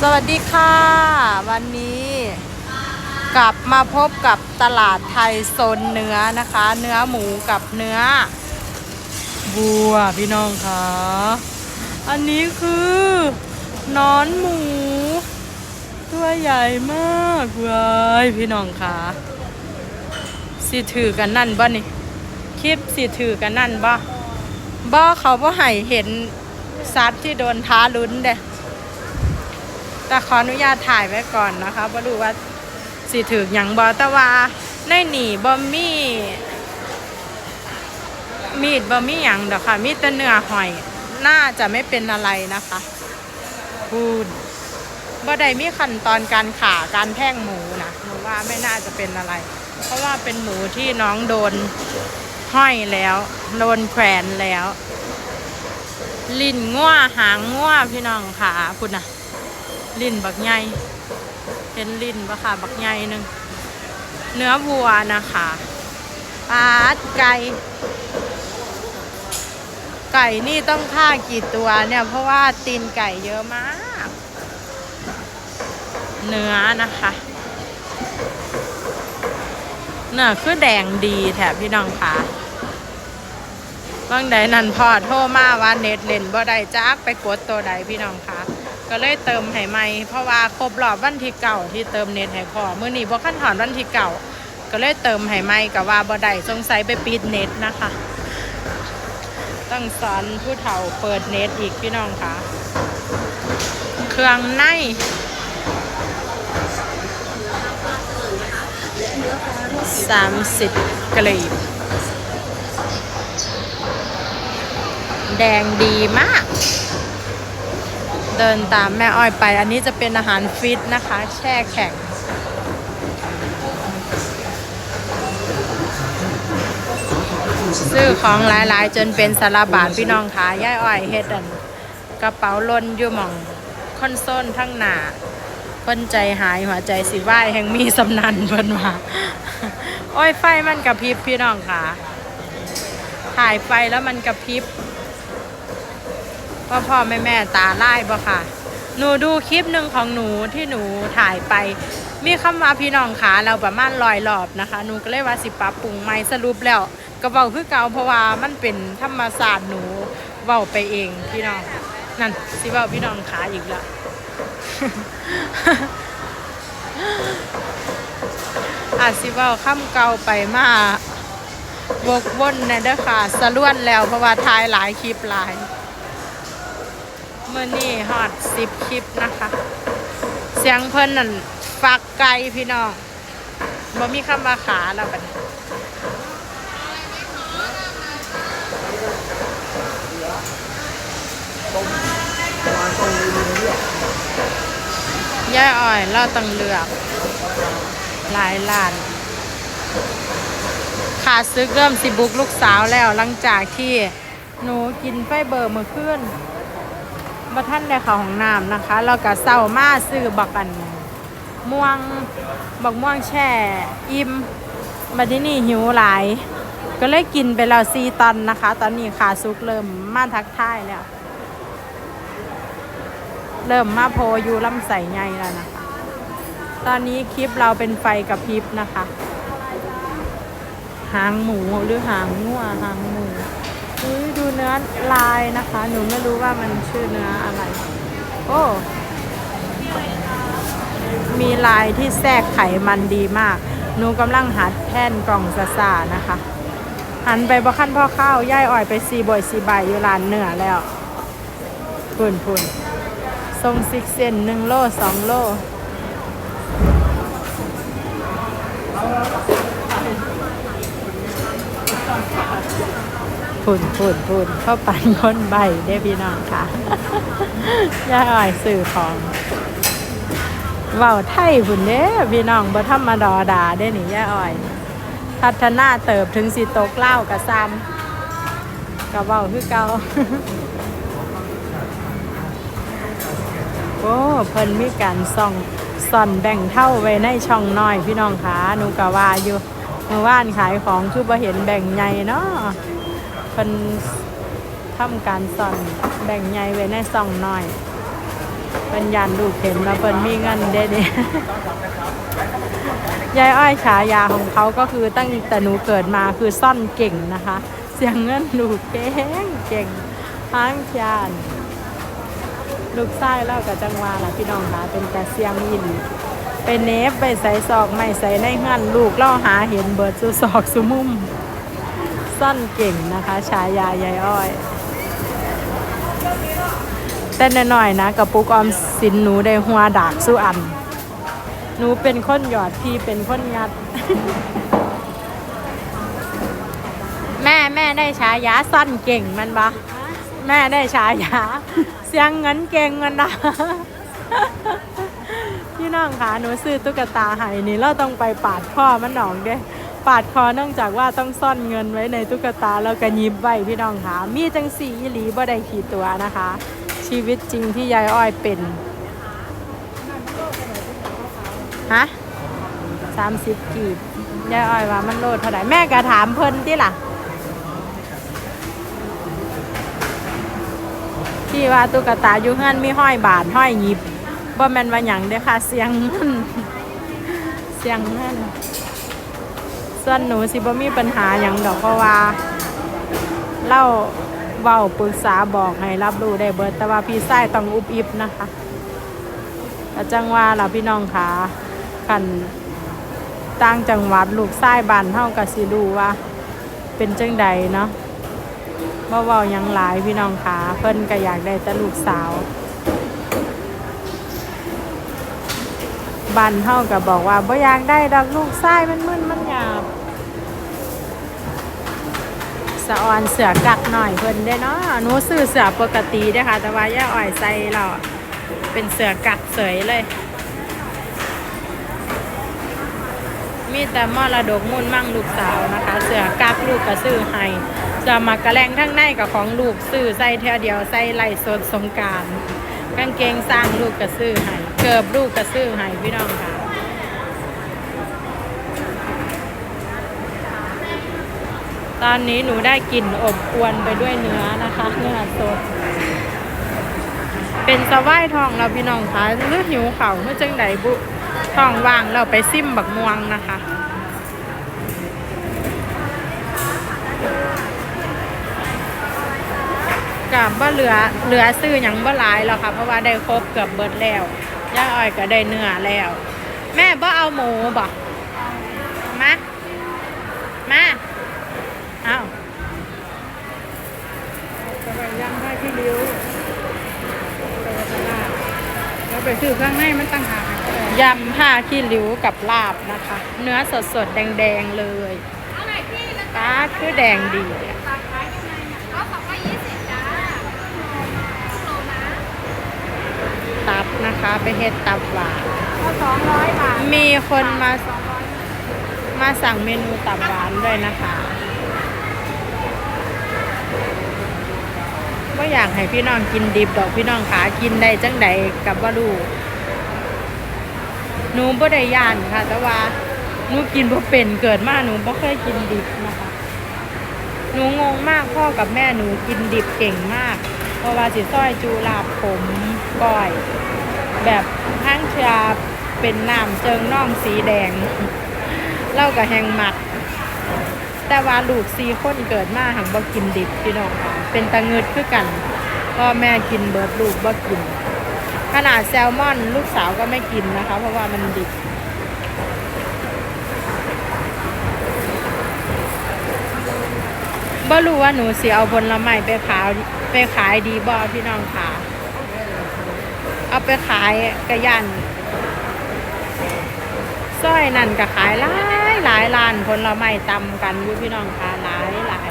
สวัสดีค่ะ วันนี้กลับมาพบกับตลาดไทยโซนเนื้อนะคะ เนื้อหมูกับเนื้อวัวพี่น้องค่ะ อันนี้คือนอนหมู ตัวใหญ่มากเว้ยพี่น้องค่ะสิถือกันนั่นบ่นี่คลิปสิถือกันนั่นบ่บ่เขาบ่ให้เห็นสัตว์ที่โดนท้าลุ้นเด้ แต่ขออนุญาตถ่ายไว้ก่อนนะคะบ่รู้ว่าสิถืออย่างบอแต่ว่าในหนีบอมีมีดบอมีอย่างดอกค่ะ มีแต่เนื้อหอย น่าจะไม่เป็นอะไรนะคะพูดบ่ได้มีขั้นตอนการขาการแท่งหมูนะหนูว่าไม่น่าจะเป็นอะไร เพราะว่าเป็นหมูที่น้องโดนห้อยแล้วโดนแขวนแล้ว ลิ้นง่วหางง่วพี่น้องค่ะคุณนะ ลิ้นบักใหญ่เห็นลิ้นปะค่ะ บักใหญ่หนึ่งเนื้อวัวนะคะปลาดไก่ไก่นี่ต้องฆ่ากี่ตัวเนี่ย เพราะว่าตีนไก่เยอะมาก เนื้อนะคะเนื้อคือแดงดีแถบพี่น้องค่ะบางใดนั่นพอโทรมาว่าเน็ตเล่นบ่ได้จักไปกดตัวใดพี่น้องค่ะ ก็เลยเติมให้ใหม่เพราะว่าครบรอบวันที่เก่าที่เติมเน็ตให้พ่อมื้อนี้บ่ขั้นถอนวันที่เก่าก็เลยเติมให้ใหม่กับว่าบ่ได้สงสัยไปปิดเน็ตนะคะ ต้องสอนผู้เฒ่าเปิดเน็ตอีกพี่น้องค่ะ เครื่องในสามสิบกลีบแดงดีมาก เดินตามแม่อ้อยไป อันนี้จะเป็นอาหารฟิตนะคะ แช่แข็งซื้อของหลาย ๆ จนเป็นสารบาทพี่น้องขาย่ายอ้อยเฮ็ดอันกระเป๋าล้นอยู่หม่องคอนโซลทั้งหนาเพิ่นใจหายหัวใจสิว่ายแห่งมีสำนันเพิ่นว่าอ้อยไฟมันกระพริบพี่น้องค่ะถ่ายไฟแล้วมันกระพริบ พ่อพ่อแม่แม่ตาไล่บ่ค่ะ หนูดูคลิปหนึ่งของหนูที่หนูถ่ายไป มีคำว่าพี่น้องขาเราประมาณลอยรอบนะคะ หนูก็เลยว่าสิปรับปรุงใหม่สรุปแล้วก็เว้าคือเก่าเพราะว่ามันเป็นธรรมศาสตร์หนูเว้าไปเองพี่น้อง นั่นสิเว้าพี่น้องขาอีกแล้วอาจสิเว้าคำเก่าไปมาวกวนในเด้อค่ะสะล้วนแล้วเพราะว่าถ่ายหลายคลิปหลาย มื่อนี่ฮอตสิบคลิปนะคะ เสียงเพิ่นนั่นฟักไก่พี่น้องบ่มีคำว่าขาแล้วบัดย่ายอ่อยเราต้องเลือก หลายล้านขาดซึกเริ่มสิบุกลูกสาวแล้วหลังจากที่หนูกินไฟเบอร์เมื่อคืน มาท่านในเขาของน้ำนะคะเราก็เศร้ามาซื้อบักอันม่วงบักม่วงแช่อิ่มมาที่นี่หิวหลาย ก็เลยกินไปแล้วซีตอนนะคะ ตอนนี้ขาซุกเริ่มมาทักทายแล้ว เริ่มมาโพอยู่ลำใสไงแล้วนะคะ ตอนนี้คลิปเราเป็นไฟกับพริบนะคะ หางหมูหรือหางงัวหางหมูอุ้ยดู เนื้อลายนะคะ หนูไม่รู้ว่ามันชื่อเนื้ออะไร โอ้ มีลายที่แทรกไขมันดีมาก หนูกำลังหัดแท่นกล่องซาซานะคะ หันไปบ่ขั้นพ่อข้าวย่ายอ่อยไปซีบอยซีใบอยู่ร้านเนื้อแล้วพุ่นพุ่นทรงซิกเซนหนึ่งโลสองโล พุ่นพุ่นพุ่นเข้าปันคนใบได้พี่น้องค่ะย่าอ่อยสื่อของเว้าไทยพุ่นเด้พี่น้องบ่ธรรมดาดาได้นี่ย่าอ่อย พัฒนาเติบถึงสิตกเล่ากับซ้ำกับเว้าคือเก่าโอ้เพิ่นมีการส่องส่อนแบ่งเท่าไว้ในช่องน้อยพี่น้องค่ะหนูก็ว่าอยู่เมื่อวานขายของคือบ่เห็นแบ่งใหญ่เนาะ เพิ่นทำการสอนแบ่งใยไว้ในซองน้อยเพิ่นยันลูกเห็นว่าเพิ่นมีเงินได้นี่ยายอ้อยฉายาของเขาก็คือตั้งแต่หนูเกิดมาคือซ่อนเก่งนะคะ เสียงเงินลูกเก่งเก่งห้างชานลูกไส้เล่ากับจังหวาล่ะพี่น้องค่ะเป็นแต่เสียงยินไปเนฟไปใส่ซอกไม่ใส่ในเฮือนลูกเล่าหาเห็นเบิดสุซอกสุมุม ซ่อนเก่งนะคะฉายายายอ้อย แต่นหน่อยๆนะกระปุกออมสินหนูได้หัวดากสู้อัน หนูเป็นคนหยอดพี่เป็นคนงัด แม่แม่ได้ฉายาซ่อนเก่งมันปะแม่ได้ฉายา เสียงเงินเก่งมันนะพี่น้องคะหนูซื้อตุ๊กตาให้นี่เราต้องไปปาดคอมันหนองเด้ ปาดคอเนื่องจากว่าต้องซ่อนเงินไว้ในตุ๊กตาแล้วก็ยิบไว้พี่น้องคะมีจังสีอีหลีบ่ได้ขีดตัวนะคะ ชีวิตจริงที่ยายอ้อยเป็นฮะสามสิบกีบยายอ้อยว่ามันโลดเท่าไหร่แม่ก็ถามเพิ่นที่ล่ะ ที่ว่าตุ๊กตาอยู่เฮือนมีห้อยบาทห้อยหยิบบ่แม่นว่าหยังเด้อค่ะเสียงเงินเสียงเงิน ส่วนหนูสิบ่มีปัญหาหยังดอกเพราะว่าเล่าเว้าปรึกษาบอกให้รับรู้ได้เบิดแต่ว่าพี่ชายต้องอุบอิบนะคะก็จังว่าล่ะพี่น้องค่ะคันต่างจังหวัดลูกชายบ้านเฮาก็สิรู้ว่า เป็นจังใดเนาะบ่เว้ายังหลายพี่น้องค่ะเพิ่นก็อยากได้แต่ลูกสาวบันเฮาก็บบอกว่าบ่อยากได้ดอกลูกชายมันมึนมันหยาบ สะออนเสือกักหน่อยเพิ่นได้เนาะหนูซื้อเสือปกติเด้ค่ะ แต่ว่าย่าอ้อยใส่แล้วอเป็นเสือกักเสยเลย มีแต่มรดกมุ่นมั่งลูกสาวนะคะ เสือกักลูกก็ซื้อให้เสือหมักกระแลงทั้งในกับของลูกซื้อใส่เท่าเดียวใส่ไหลสดสงการกางเกงสร้างลูกก็ซื้อให้เกิบลูกก็ซื้อให้พี่น้องค่ะ ตอนนี้หนูได้กลิ่นอบอวนไปด้วยเนื้อนะคะเนื้อสด เป็นสะว่ายทองเราพี่น้องคะหรือหิวเข่าเมื่อจังไดบุทองว่างเราไปซิมบักม่วงนะคะกับว่าเหลือเหลือซื้อหยังบ่หลายแล้วค่ะ เพราะว่าได้ครบเกือบเบิดแล้วย่าอ้อยก็ได้เนื้อแล้ว แม่บ่เอาหมูบ่มามา อาจะไปย่างผ้าที่ริ้วไปตลาดแล้วไปซื้อข้างในมันตั้งหากให้เขาเลยยำผ้าขี้ริ้วกับลาบนะคะ เนื้อสดสดๆแดงๆเลยป้าคือแดงดีอะตับนะคะไปเฮ็ดตับหวานก็สองร้อยบาทมีคนมามาสั่งเมนูตับหวานด้วยนะคะ ว่าอยากให้พี่น้องกินดิบดอกพี่น้องขากินได้จังใดกับว่าลูกหนูบ่ได้ย่านค่ะ แต่ว่าหนูกินบ่เป็นเกิดมาหนูบ่เคยกินดิบนะคะหนูงงมากพ่อกับแม่หนูกินดิบเก่งมาก เพราะว่าสิซอยจูลาบผมก้อย แบบห้างชาเป็นน้ำเจิงน่องสีแดงเล่ากับแหงหมัก แต่ว่าลูกซีคนเกิดมาหังบ่กินดิบพี่น้องค่ะเป็นตะเงิดคือกันพ่อแม่กินเบิร์ดลูกบ่กิน ขนาดแซลมอนลูกสาวก็ไม่กินนะคะ เพราะว่ามันดิบบ่รู้ว่าหนูสิเอาผลไม้ไปขายไปขายดีบ่พี่น้องค่ะเอาไปขายกระยันสร้อยนั่นก็ขายหลายายร้านผลไม้ตำกันอยู่พี่น้องค่ะหลายหลาย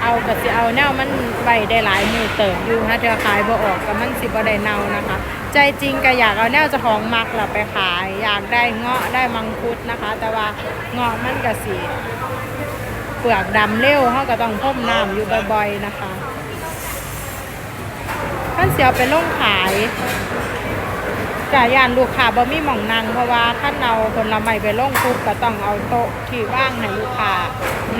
เอาก็สิเอาแนวมันไว้ได้หลายมือเติบอยู่ถ้าเธอขายบ่ออกก็มันสิบ่ได้เน่านะคะ ใจจริงก็อยากเอาแนวเจะของมักหล่ะไปขาย อยากได้เงาะได้มังคุดนะคะ แต่ว่าเงาะมันก็สิเปลือกดำเร็วเขาก็ต้องพ่มน้ำอยู่บ่อยๆนะคะท่านเสียวไปลงขาย ไปกะย่านลูกค้าบ่มีหม่องนั่งเพราะว่าถ้าเอาผลไม้ไปลงปุ๊บก็ต้องเอาโต๊ะที่ว่างให้ลูกค้า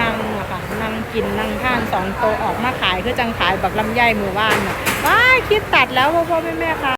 นั่งอะค่ะนั่งกินนั่งทานสองโต๊ะออกมาขายคือจังขายบักลำไยหมู่บ้านน่ะว้ายคิดตัดแล้วพ่อพ่อแม่แม่ค่ะ